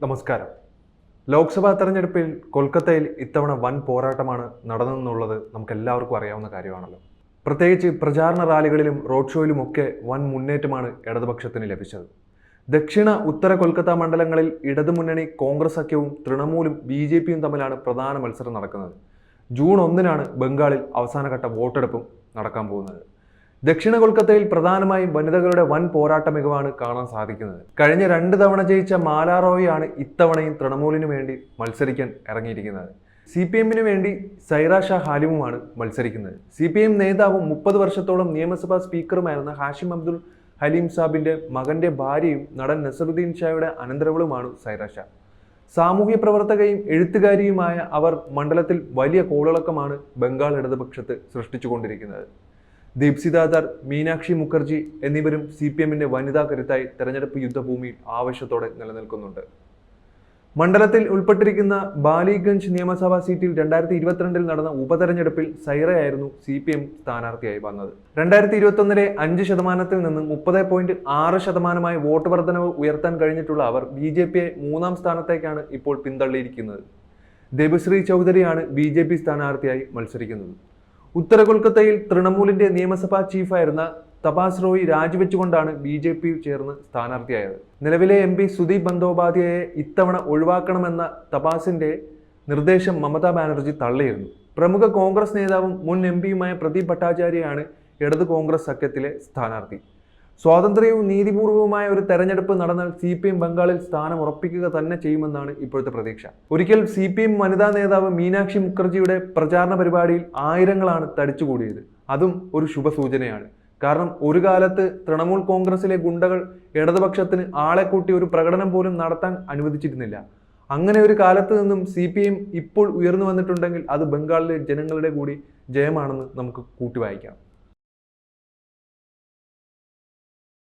നമസ്കാരം. ലോക്സഭാ തെരഞ്ഞെടുപ്പിൽ കൊൽക്കത്തയിൽ ഇത്തവണ വൻ പോരാട്ടമാണ് നടന്നതെന്നുള്ളത് നമുക്ക് എല്ലാവർക്കും അറിയാവുന്ന കാര്യമാണല്ലോ. പ്രത്യേകിച്ച് പ്രചാരണ റാലികളിലും റോഡ് ഷോയിലുമൊക്കെ വൻ മുന്നേറ്റമാണ് ഇടതുപക്ഷത്തിന് ലഭിച്ചത്. ദക്ഷിണ ഉത്തര കൊൽക്കത്ത മണ്ഡലങ്ങളിൽ ഇടതുമുന്നണി കോൺഗ്രസ് സഖ്യവും തൃണമൂലും ബി ജെ പിയും തമ്മിലാണ് പ്രധാന മത്സരം നടക്കുന്നത്. ജൂൺ ഒന്നിനാണ് ബംഗാളിൽ അവസാനഘട്ട വോട്ടെടുപ്പും നടക്കാൻ പോകുന്നത്. ദക്ഷിണ കൊൽക്കത്തയിൽ പ്രധാനമായും വനിതകളുടെ വൻ പോരാട്ട മികവാണ് കാണാൻ സാധിക്കുന്നത്. കഴിഞ്ഞ രണ്ട് തവണ ജയിച്ച മാലാ റോയിയാണ് ഇത്തവണയും തൃണമൂലിന് വേണ്ടി മത്സരിക്കാൻ ഇറങ്ങിയിരിക്കുന്നത്. സി പി എമ്മിന് വേണ്ടി സൈറ ഷാ ഹാലിമുമാണ് മത്സരിക്കുന്നത്. സി പി എം നേതാവും മുപ്പത് വർഷത്തോളം നിയമസഭാ സ്പീക്കറുമായിരുന്ന ഹാഷിം അബ്ദുൾ ഹലീം സാബിന്റെ മകന്റെ ഭാര്യയും നടൻ നസറുദ്ദീൻ ഷായുടെ അനന്തരവളുമാണ് സൈറ ഷാ. സാമൂഹ്യ പ്രവർത്തകയും എഴുത്തുകാരിയുമായ അവർ മണ്ഡലത്തിൽ വലിയ കോളിളക്കമാണ് ബംഗാൾ ഇടതുപക്ഷത്ത് സൃഷ്ടിച്ചുകൊണ്ടിരിക്കുന്നത്. ദീപ്സിദാദർ മീനാക്ഷി മുഖർജി എന്നിവരും സി പി എമ്മിന്റെ വനിതാ കരുത്തായി തെരഞ്ഞെടുപ്പ് യുദ്ധഭൂമിയിൽ ആവശ്യത്തോടെ നിലനിൽക്കുന്നുണ്ട്. മണ്ഡലത്തിൽ ഉൾപ്പെട്ടിരിക്കുന്ന ബാലിഗഞ്ച് നിയമസഭാ സീറ്റിൽ രണ്ടായിരത്തി ഇരുപത്തിരണ്ടിൽ നടന്ന ഉപതെരഞ്ഞെടുപ്പിൽ സൈറയായിരുന്നു സി പി എം സ്ഥാനാർത്ഥിയായി വന്നത്. രണ്ടായിരത്തി ഇരുപത്തൊന്നിലെ അഞ്ച് ശതമാനത്തിൽ നിന്ന് മുപ്പത് പോയിന്റ് ആറ് ശതമാനമായി വോട്ട് വർധനവ് ഉയർത്താൻ കഴിഞ്ഞിട്ടുള്ള അവർ ബി ജെ പിയെ മൂന്നാം സ്ഥാനത്തേക്കാണ് ഇപ്പോൾ പിന്തള്ളിയിരിക്കുന്നത്. ദേവശ്രീ ചൗധരിയാണ് ബി ജെ പി സ്ഥാനാർത്ഥിയായി മത്സരിക്കുന്നത്. ഉത്തര കൊൽക്കത്തയിൽ തൃണമൂലിന്റെ നിയമസഭാ ചീഫായിരുന്ന തപാസ് റോയി രാജിവെച്ചുകൊണ്ടാണ് ബി ജെ പി ചേർന്ന് സ്ഥാനാർത്ഥിയായത്. നിലവിലെ എം പി സുദീപ് ബന്ദോപാധ്യായെ ഇത്തവണ ഒഴിവാക്കണമെന്ന തപാസിന്റെ നിർദ്ദേശം മമതാ ബാനർജി തള്ളിയിരുന്നു. പ്രമുഖ കോൺഗ്രസ് നേതാവും മുൻ എം പിയുമായ പ്രദീപ് ഭട്ടാചാര്യയാണ് ഇടത് കോൺഗ്രസ് സഖ്യത്തിലെ സ്ഥാനാർത്ഥി. സ്വാതന്ത്ര്യവും നീതിപൂർവവുമായ ഒരു തെരഞ്ഞെടുപ്പ് നടന്നാൽ സി പി എം ബംഗാളിൽ സ്ഥാനം ഉറപ്പിക്കുക തന്നെ ചെയ്യുമെന്നാണ് ഇപ്പോഴത്തെ പ്രതീക്ഷ. ഒരിക്കൽ സി പി എം വനിതാ നേതാവ് മീനാക്ഷി മുഖർജിയുടെ പ്രചാരണ പരിപാടിയിൽ ആയിരങ്ങളാണ് തടിച്ചുകൂടിയത്. അതും ഒരു ശുഭസൂചനയാണ്. കാരണം ഒരു കാലത്ത് തൃണമൂൽ കോൺഗ്രസിലെ ഗുണ്ടകൾ ഇടതുപക്ഷത്തിന് ആളെ കൂട്ടി ഒരു പ്രകടനം പോലും നടത്താൻ അനുവദിച്ചിരുന്നില്ല. അങ്ങനെ ഒരു കാലത്ത് നിന്നും സി പി എം ഇപ്പോൾ ഉയർന്നു വന്നിട്ടുണ്ടെങ്കിൽ അത് ബംഗാളിലെ ജനങ്ങളുടെ കൂടി ജയമാണെന്ന് നമുക്ക് കൂട്ടി വായിക്കാം.